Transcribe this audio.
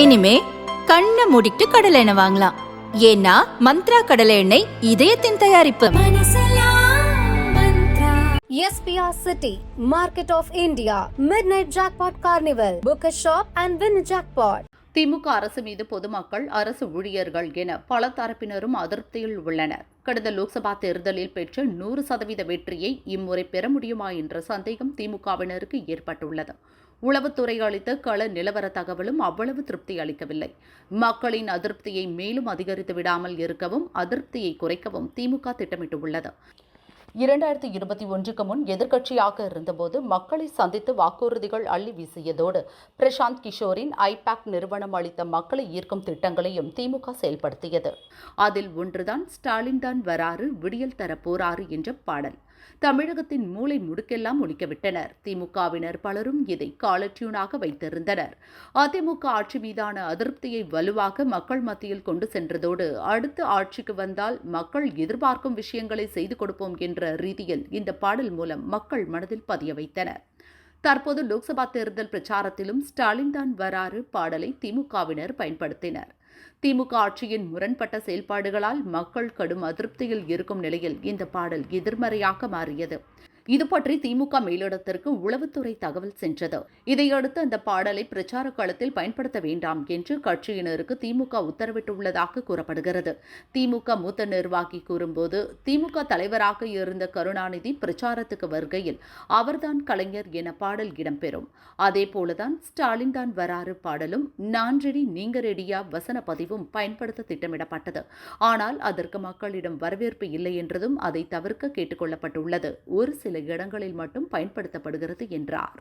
இனிமே கண்ணை மூடிட்டு கடலை எண்ணெய் வாங்கலாம் ஏன்னா மந்த்ரா கடலை எண்ணெய் இதயத்தின் தயாரிப்பு SPR City, Market of India, Midnight Jackpot Carnival. Book a shop and win a jackpot. திமுக அரசு மீது பொதுமக்கள் அரசு ஊழியர்கள் என பல தரப்பினரும் அதிருப்தியில் உள்ளனர். கடந்த லோக்சபா தேர்தலில் பெற்ற நூறு சதவீத வெற்றியை இம்முறை பெற முடியுமா என்ற சந்தேகம் திமுகவினருக்கு ஏற்பட்டுள்ளது. உளவுத்துறை அளித்த கள நிலவர தகவலும் அவ்வளவு திருப்தி அளிக்கவில்லை. மக்களின் அதிருப்தியை மேலும் அதிகரித்து விடாமல் இருக்கவும் அதிருப்தியை குறைக்கவும் திமுக திட்டமிட்டுள்ளது. இரண்டாயிரத்தி இருபத்தி ஒன்றுக்கு முன் எதிர்க்கட்சியாக இருந்தபோது மக்களை சந்தித்து வாக்குறுதிகள் அள்ளி வீசியதோடு பிரசாந்த் கிஷோரின் ஐபேக் நிறுவனம் அளித்த மக்களை ஈர்க்கும் திட்டங்களையும் திமுக செயல்படுத்தியது. அதில் ஒன்றுதான் ஸ்டாலின் தான் வராறு விடியல் தர போராறு என்ற பாடல். தமிழகத்தின் மூளை முடுக்கெல்லாம் ஒழிக்கவிட்டனர். திமுகவினர் பலரும் இதை காலட்யூனாக வைத்திருந்தனர். அதிமுக ஆட்சி மீதான அதிருப்தியை வலுவாக மக்கள் மத்தியில் கொண்டு சென்றதோடு அடுத்த ஆட்சிக்கு வந்தால் மக்கள் எதிர்பார்க்கும் விஷயங்களை செய்து கொடுப்போம் என்ற ரீதியில் இந்த பாடல் மூலம் மக்கள் மனதில் பதிய வைத்தனர். தற்போது லோக்சபா தேர்தல் பிரச்சாரத்திலும் ஸ்டாலின் தான் வராறு பாடலை திமுகவினர் பயன்படுத்தினர். திமுக ஆட்சியின் முரண்பட்ட செயல்பாடுகளால் மக்கள் கடும் அதிருப்தியில் இருக்கும் நிலையில் இந்த பாடல் எதிர்மறையாக மாறியது. இது பற்றி திமுக மேலிடத்திற்கு உளவுத்துறை தகவல் சென்றது. இதையடுத்து அந்த பாடலை பிரச்சார காலத்தில் பயன்படுத்த வேண்டாம் என்று கட்சியினருக்கு திமுக உத்தரவிட்டுள்ளதாக கூறப்படுகிறது. திமுக மூத்த நிர்வாகி கூறும்போது திமுக தலைவராக இருந்த கருணாநிதி பிரச்சாரத்துக்கு வருகையில் அவர்தான் கலைஞர் என பாடல் இடம்பெறும். அதே போலதான் ஸ்டாலின் தான் வராறு பாடலும் நான் ரெடி நீங்க ரெடியா வசன பதிவும் பயன்படுத்த திட்டமிடப்பட்டது. ஆனால் அதற்கு மக்களிடம் வரவேற்பு இல்லை என்றதும் அதை தவிர்க்க கேட்டுக்கொள்ளப்பட்டுள்ளது ஒரு சில சில இடங்களில் மட்டும் பயன்படுத்தப்படுகிறது என்றார்.